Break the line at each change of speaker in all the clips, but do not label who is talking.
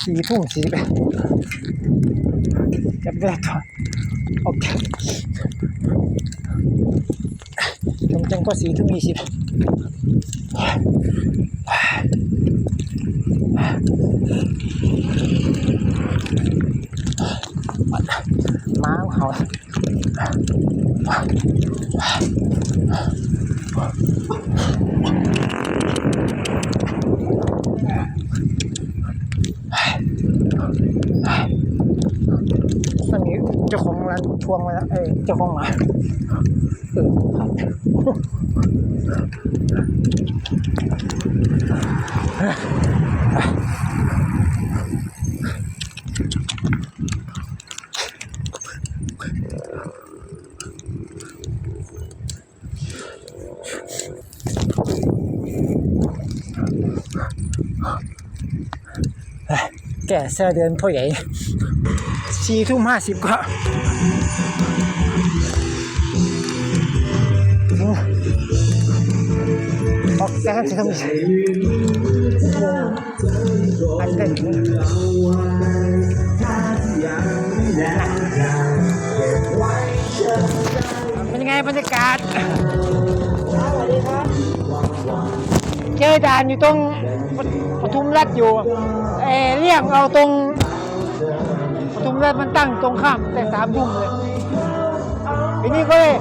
สี่ทุ่มสี่สิบเอ็ดจะไปได้ต่อโอเคจงจังก็สี่ทุ่มยี่สิบม้าของเขา ตอนนี้เจ้าของร้านทวงมาแล้วเอ้ยเจ้าของหมาเออครับแก่เสื้อเดินพ่อใหญ่ สี่ทุ่มห้าสิบก็ออกจากสี่ทุ่มสี่อันเด่นเป็นยังไงบรรยากาศเจอด่านอยู่ตรงปทุมรัฐอยู่เอเรียกเอาตรง ปทุมรัฐมันตั้งตรงข้ามแต่สามทุ่มเลยทีนี้ก็เลย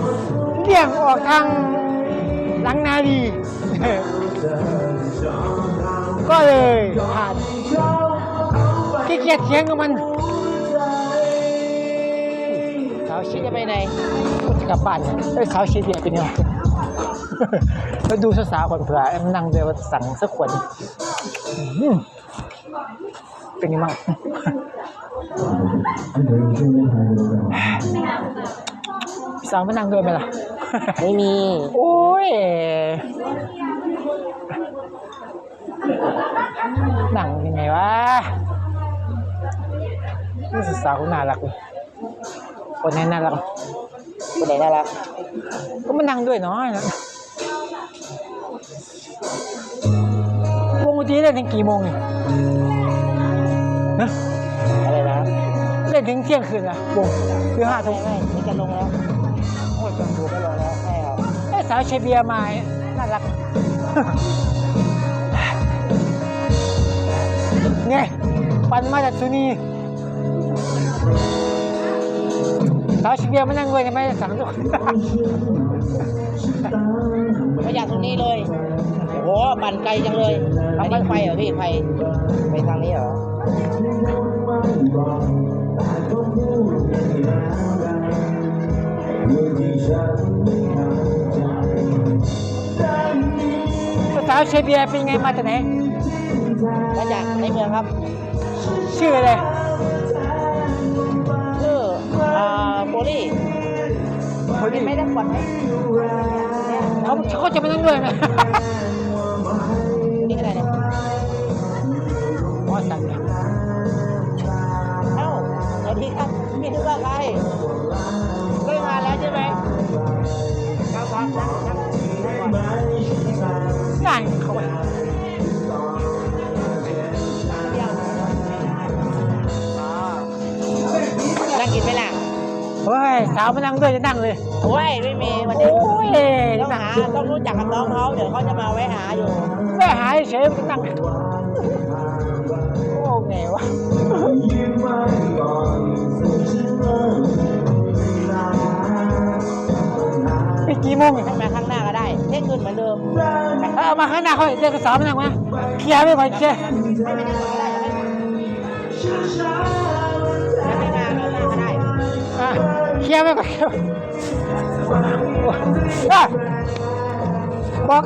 เรียกออกทางหลังนาดี ก็เลยผ่านขี้เกียจเถียงกับมันสาวชิดจะไปไหนจะกลับบ้านเนี่ยเอ้ยสาวชิดเนี่ยเป็นยังไงแล้วดูสาวๆก่อนเผื่อมันนั่งเดี๋ยวสั่งสักขวดเป็นยังไง บ้างสาวมานั่งด้วยไหมล่ะ
ไม่มี
โอ้ยนั่งยังไงวะนี่สาวคนน่ารักเลยคนนี้น่ารัก
คนไหนน่ารัก
ก็มานั่งด้วยเนาะวงดนตรีเล่นถึงกี่โมงเนี่ยนะ
อะไรนะ
เล่นถึงเที่ยงคืนนะวงคือห้าทุ่ม
ไม่ไม่จะลงแล้ว
โอ้ยจังดู
ไม่ลงแล้วใช่ครับ
ไอ้สาวเชเบียมาน่ารักไงปันมาจากซุนีสาวเชเบียร์มานั่งด้วยกันไหมสั่งทุกคน
ไม่อยากตรงนี้เลยโอ้โหปั่นไกลจังเลยอันนี้ไฟเหรอพี่ไฟไปทางนี้เหรอ
สาวเชเบียร์เป็นไงมาจากไหน
มาจากในเมืองครับ
ชื่ออะไร
ชื่ออ่าโบลี่
คนนี้
ไม่ได้กดไหม
เขาเขาจะมานั่งด้วยไหม
นี่ก็ได้เนี่ย
หมอสั่งเนี่ย
เอ้าสวัสดีครับพี่นึกว่าใครได้มาแล้ว ใช่ไหมครับครับนั่งนั่งนั่งก่อน
ง่ายเขาไป
นั่งกินไหมล่ะ
เฮ้ยสาวมานั่งด้วยจะนั่งเลย
โอ้ยไม่มีวัน
โอ้
นี้
ย
ต้อง
นั่ง
หาต้องรู้จักกับน้องเขาเดี๋ยวเขาจะมาแวะหาอยู่
แม่หายเฉยจะนั่ง กี่โมง
ให้มาข้างหน้าก็ได้เที่ยงคืนเหมือนเดิม
เอามาข้างหน้าเขาเรียกสาวมานั่งมาเคลียร์ไม่พอเคลียร์
ไม่ไม่ได้ก็ได้ไม่ไม่มาข้างหน้าก็ได้
อะเคลียร์ไม่ก่อนเคียร์อะบอก